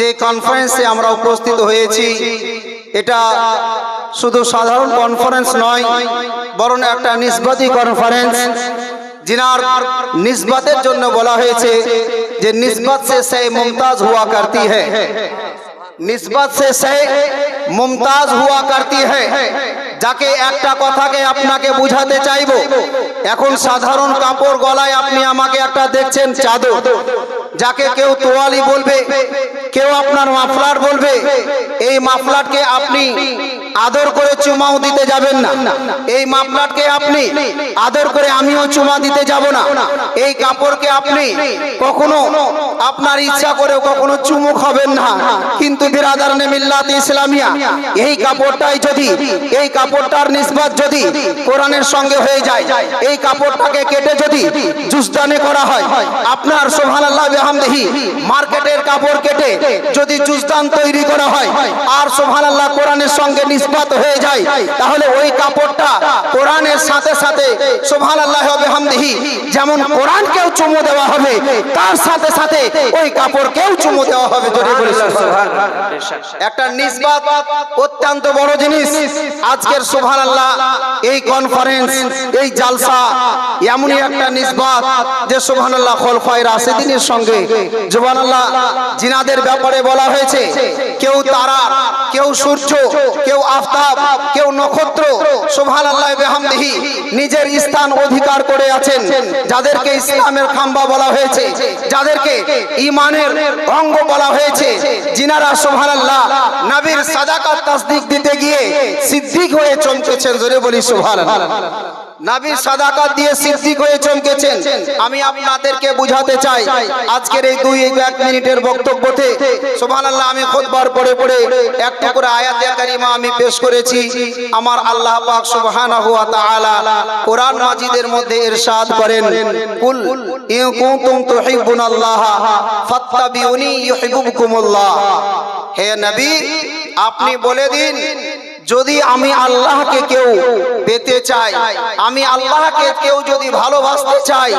যে কনফারেন্সে আমরা উপস্থিত হয়েছি, এটা শুধু সাধারণ কনফারেন্স নয়, বরং একটা নিসবতি কনফারেন্স জিনার নিসবতের জন্য বলা হয়েছে যে নিসবত সে সে মুমতাজ হুয়া করতি है নিসবত সে সে মুমতাজ হুয়া করতি है যাকে একটা কথাকে আপনাকে বুঝাতে চাইব। এখন সাধারণ কাপড় গলায় আপনি আমাকে একটা দেখছেন চাদর। যাকে কেউ তোয়ালি বলবে কেউ আপনার মাফলার বলবে এই মাফলারকে আপনি আদর করে চুমাও দিতে যাবেন না। এই মাফলারকে আপনি আদর করে আমিও চুমা দিতে যাব না। এই কাপড়কে আপনি কখনো আপনার ইচ্ছা করে কখনো চুমু খাবেন না। কিন্তু বিরাদার মিল্লাত ইসলামিয়া, এই কাপড়টাই যদি, এই কাপড়টার নিসবত যদি কোরআনের সঙ্গে হয়ে যায়, এই কাপড়টাকে কেটে যদি জুসদানে করা হয়, আপনার সুবহানাল্লাহ বিহামদিহি, মার্কেটের কাপড় কেটে যদি জুসদান তৈরি করা হয়, আর সুবহানাল্লাহ কোরআনের সঙ্গে নিসবত হয়ে যায় তাহলে ওই কাপড়টা কোরআনের সাথে সাথে সুবহানাল্লাহ বিহামদিহি যেমন কোরআনকেও চুমু দেওয়া হবে তার সাথে সাথে ওই কাপড়কেও চুমু দেওয়া হবে জোরে বলে একটা নিসবত অত্যন্ত বড় জিনিস আজকের সুবহানাল্লাহ এই কনফারেন্স এই জালসা এমনই একটা নিসবত যে সোভান আল্লাহ খলফায়ে রাশিদিনের সঙ্গে সুবহানাল্লাহ জিনাদের ব্যাপারে বলা হয়েছে কেউ তারা কেউ সূর্য কেউ আফতাব, কেউ নক্ষত্র সোভান আল্লাহ বেহামদিহি, নিজের স্থান অধিকার করে আছেন, যাদেরকে ইসলামের খাম্বা বলা হয়েছে, যাদেরকে ইমানের অঙ্গ বলা হয়েছে জিনারা সুবহানাল্লাহ নাবির সাদাকাত তাসদিক দিতে গিয়ে সিদ্দিক হয়ে চমকেছেন জোরে বলি সুবহানাল্লাহ। নাবির সাদাকাত দিয়ে সিদ্দিক হয়ে চমকেছেন। আমি আপনাদেরকে বুঝাতে চাই, আজকের এই দুই এক মিনিটের বক্তব্যতে, সুবহানাল্লাহ, আমি খুতবার পড়ে পড়ে একটু করে আয়াতে আমি পেশ করেছি। আমার আল্লাহ পাক সুবহানাহু ওয়া তাআলা কোরআন মাজিদের মধ্যে ইরশাদ করেন, কুল ইন কুনতুম তুহিব্বুনাল্লাহ ফাত্তাবিউনি ইউহিব্বুকুমুল্লাহ। হে নবী, আপনি বলে দিন যদি আমি আল্লাহকে কেউ পেতে চাই আমি আল্লাহকে কেউ যদি ভালোবাসতে চাই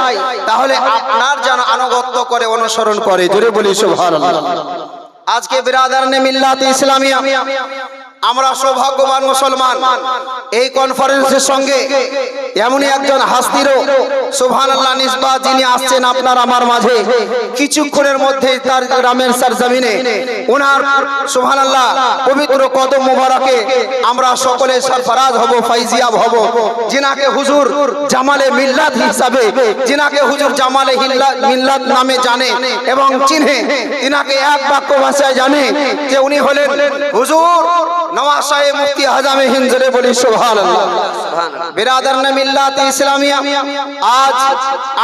তাহলে আপনার যেন আনুগত্য করে অনুসরণ করে। জোরে বলি সুবহানাল্লাহ। আজকে বিরাদার নে মিল্লাত ইসলামিয়া। আমরা সৌভাগ্যবান মুসলমান। এই কনফারেন্সের সঙ্গে এমনই একজন হাস্তিরও, সুবহানাল্লাহ নিসবা যিনি আসছেন আপনার আমার মাঝে। কিছুক্ষণের মধ্যে তার গ্রামের সরজমিনে ওনার সুবহানাল্লাহ পবিত্র কদম মোবারকে আমরা সকলে সরফরাজ হব, ফাইজিয়াব হব। যিনাকে হুজুর জামালে মিল্লাত হিসাবে, যিনাকে হুজুর জামালে মিল্লাত নামে জানে এবং চিনে। তিনাকে এক বাক্য ভাষায় জানে যে উনি হলেন হুজুর নওয়াজ সাহেব মুফতি হাজামে হিন্দরে বলি, সুবহানাল্লাহ। আজ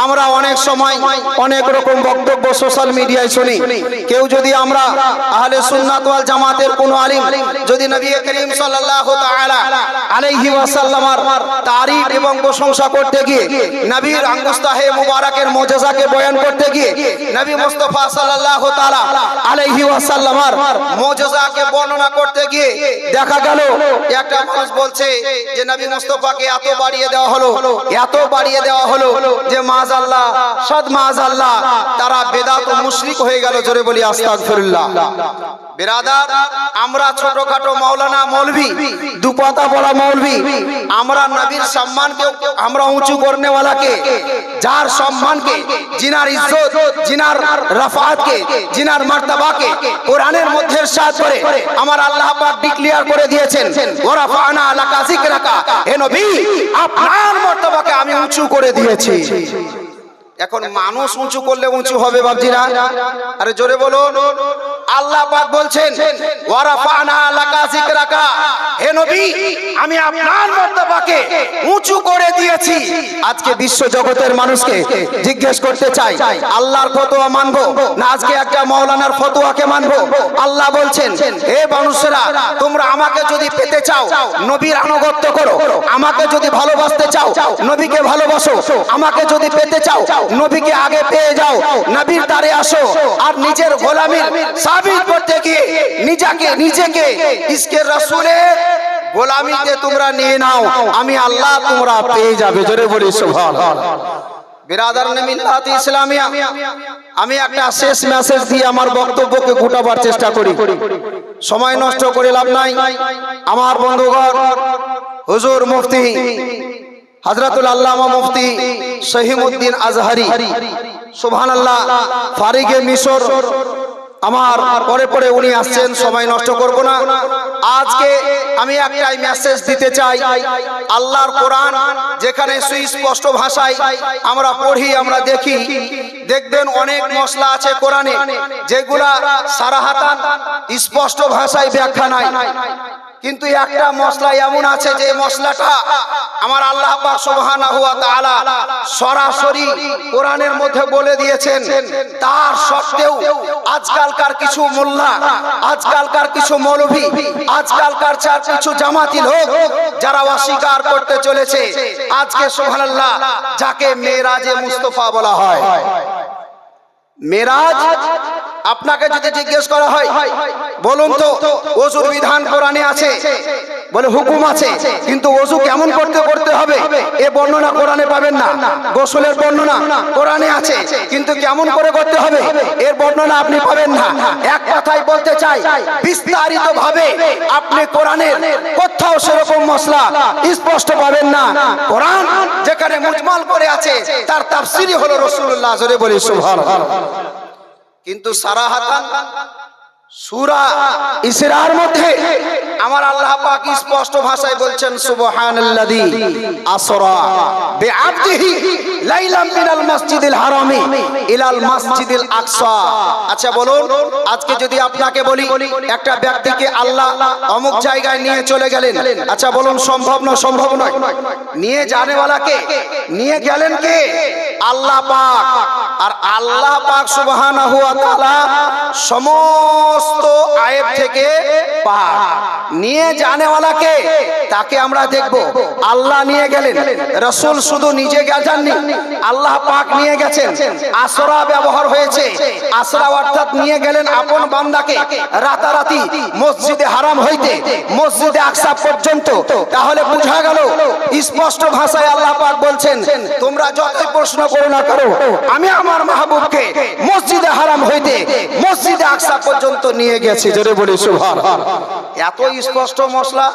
আমরা অনেক সময় অনেক রকম বক্তব্য সোশ্যাল মিডিয়ায় শুনি। কেউ যদি আমরা জামাতের কোন আলিম, যদি তারিফ এবং প্রশংসা করতে গিয়ে, নবীর আঙ্গুস্তাহে মুবারকের মুজিজাকে বয়ান করতে গিয়ে, নবী মুস্তাফা সাল্লাল্লাহু তাআলা আলাইহি বর্ণনা করতে গিয়ে দেখা গেল, একটা মানুষ বলছে যে, নবী মুস্তফাকে এত বাড়িয়ে দেওয়া হলো, এত বাড়িয়ে দেওয়া হলো যে মাজ মাযাল্লাহ সদ মাযাল্লাহ তারা বেদাত মুশরিক হয়ে গেল। জোরে বলি, আস্তাগফিরুল্লাহ। আমরা ছোটখাটো দুপাতা আমরা আমরা উঁচু করনেওয়ালাকে, যার সম্মানকে, জিনার জিনার জিনার মার্তাবাকে কোরআনের মধ্যে করে আমার আল্লাহ ডিক্লিয়ার করে দিয়েছেন আমি উঁচু করে দিয়েছি। এখন মানুষ উঁচু করলে উঁচু হবে বাবজিরা আরে জোরে বলুন। আল্লাহ পাক বলছেন হে নবী আমি আপনার মর্তবাকে উঁচু করে দিয়েছি। আজকে বিশ্ব জগতের মানুষকে জিজ্ঞেস করতে চাই আল্লাহর ফতোয়া মানবো না আজকে একটা মাওলানার ফতোয়াকে মানবো? আল্লাহ বলছেন হে মানুষেরা তোমরা আমাকে যদি পেতে চাও নবীর আনুগত্য করো। আমাকে যদি ভালোবাসতে চাও নবীকে ভালোবাসো। আমাকে যদি পেতে চাও নবীকে আগে পেয়ে যাও। নবীর দ্বারে আসো। আর নিজের গোলামির সাবিত করতে গিয়ে নিজেকে নিজেকে ইসকে রাসূলের গোলামিতে তোমরা নিয়ে নাও। আমি আল্লাহ তোমরা পেয়ে যাবে। জোরে বলি, সুবহানাল্লাহ। বিরাদার মিল্লাত ইসলামিয়া। আমি একটা শেষ মেসেজ দিয়ে আমার বক্তব্যকে গোটাবার চেষ্টা করি। সময় নষ্ট করে লাভ নাই। আমার বন্ধুগণ, হুজুর মুফতি হজরতুল আল্লামা মুফতি সহিমউদ্দিন আজহারি। সুবহানাল্লাহ, ফারিগে মিশর, আমার পরে পরে উনি আসছেন, সময় নষ্ট করব না। আজকে আমি একটাই মেসেজ দিতে চাই, আল্লাহর কোরআন যেখানে সুস্পষ্ট ভাষায় আমরা পড়ি, আমরা দেখি। দেখবেন অনেক মশলা আছে কোরআনে, যেগুলা সারাহাতান স্পষ্ট ভাষায় ব্যাখ্যা নাই। কিন্তু একটা মশলা এমন আছে যে মশলাটা আমার আল্লাহ তাআলা সরাসরি কোরআনের মধ্যে বলে দিয়েছেন। তার সত্ত্বেও আজকালকার কিছু মোল্লা, আজকালকার কিছু মৌলভী, আজকালকার চার কিছু জামাতি লোক যারা অস্বীকার করতে চলেছে, আজকে সুবহানাল্লাহ যাকে মেরাজে মুস্তফা বলা হয়। মেরাজ আপনাকে যদি জিজ্ঞেস করা হয়, বলুন তো ওজুর বিধান কোরআনে আছে? বলে, হুকুম আছে, কিন্তু ওজু কেমন করতে করতে হবে? এ বর্ণনা কোরআনে পাবেন না। গোসলের বর্ণনা কোরআনে আছে, কিন্তু কেমন করে করতে হবে? এর বর্ণনা আপনি পাবেন না। এক কথাই বলতে চাই বিস্তারিত ভাবে আপনি কোরআনের কোথাও সেরকম মশলা স্পষ্ট পাবেন না। কোরআন যেখানে মুজমাল করে আছে, তার তাফসিরই হলো রাসূলুল্লাহ, জোরে বলি, সুবহানাল্লাহ। কিন্তু সারাহাতান সূরা ইসরার মধ্যে আমার আল্লাহ পাক স্পষ্ট ভাষায় বলছেন লাইলাম ইলাল আচ্ছা বলুন, আজকে যদি আপনাকে বলি, একটা ব্যক্তিকে আল্লাহ অমুক জায়গায় নিয়ে চলে গেলেন। আচ্ছা বলুন, সম্ভব না সম্ভব নয়। নিয়ে জানেওয়ালাকে নিয়ে গেলেন কে? আল্লাহ পাক। আর আল্লাহ পাক সুবহানাহু ওয়া তাআলা সমস্ত আয়েব থেকে পাক। নিয়ে জানেওয়ালাকে তাকে আমরা দেখব। আল্লাহ নিয়ে গেলেন। রসুল শুধু নিজে যাননি। আল্লাহ পাক নিয়ে গেছেন। আসরা ব্যবহার হয়েছে। আসরা অর্থাৎ নিয়ে গেলেন আপন বান্দাকে রাতারাতি মসজিদে হারাম হইতে, মসজিদে আকসা পর্যন্ত। তাহলে বোঝা গেল, স্পষ্ট ভাষায় আল্লাহ পাক বলছেন, তোমরা যতই প্রশ্ন করো না করো আমি আমার মাহবুবকে মসজিদে হারাম হইতে মসজিদে আকসা পর্যন্ত নিয়ে গেছি। জোরে বলি সুভান এত স্পষ্ট মশলা।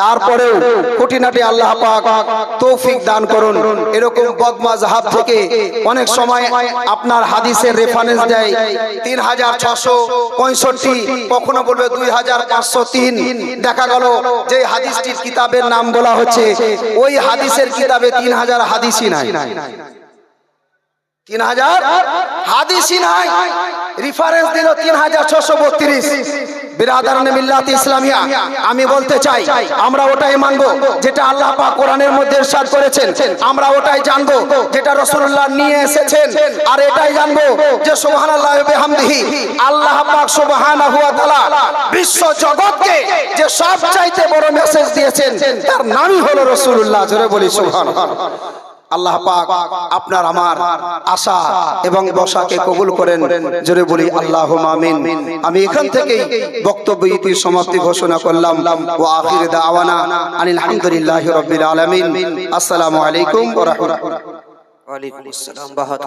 তারপরেও খুঁটিনাটি আল্লাহ পাক তৌফিক দান করুন। এরকম বদমা জাহাব থেকে অনেক সময় আপনার হাদিসের রেফারেন্স দেয়। তিন হাজার ছশো পঁয়ষট্টি, কখনো বলবে দুই হাজার পাঁচশো তিন। দেখা গেল যে হাদিসটির কিতাবের নাম বলা হচ্ছে। ওই হাদিসের কিতাবে তিন হাজার হাদিসই নাই। তিন হাজার? নাই। রেফারেন্স দিল তিন হাজার ছশো বত্রিশ। ইসলামিয়া, আমি বলতে চাই, আমরা ওটাই মানবো, যেটা আল্লাহ কোরআনের মধ্যে করেছেন, আমরা ওটাই জানব, যেটা রাসূলুল্লাহ নিয়ে এসেছেন, আর এটাই জানব যে ওয়া বিহামদিহি, আল্লাহ পাক সুবহানাহু বিশ্ব জগৎকে যে সবচাইতে বড় মেসেজ দিয়েছেন, তার নামই হলো রাসূলুল্লাহ, জোরে বলি সুবহানাল্লাহ। আল্লাহ পাক আপনার আমার আশা এবং বসাকে কবুল করেন। জোরে বলি আল্লাহ আমিন। আমি এখান থেকে বক্তব্য ইতি সমাপ্তি ঘোষণা করলাম। ও আখির দাওয়ানা আনিল আলহামদুলিল্লাহ রাব্বিল আলামিন। আসসালামু আলাইকুম ওয়া রাহমাতুল্লাহ। আসসালাম, বাহাত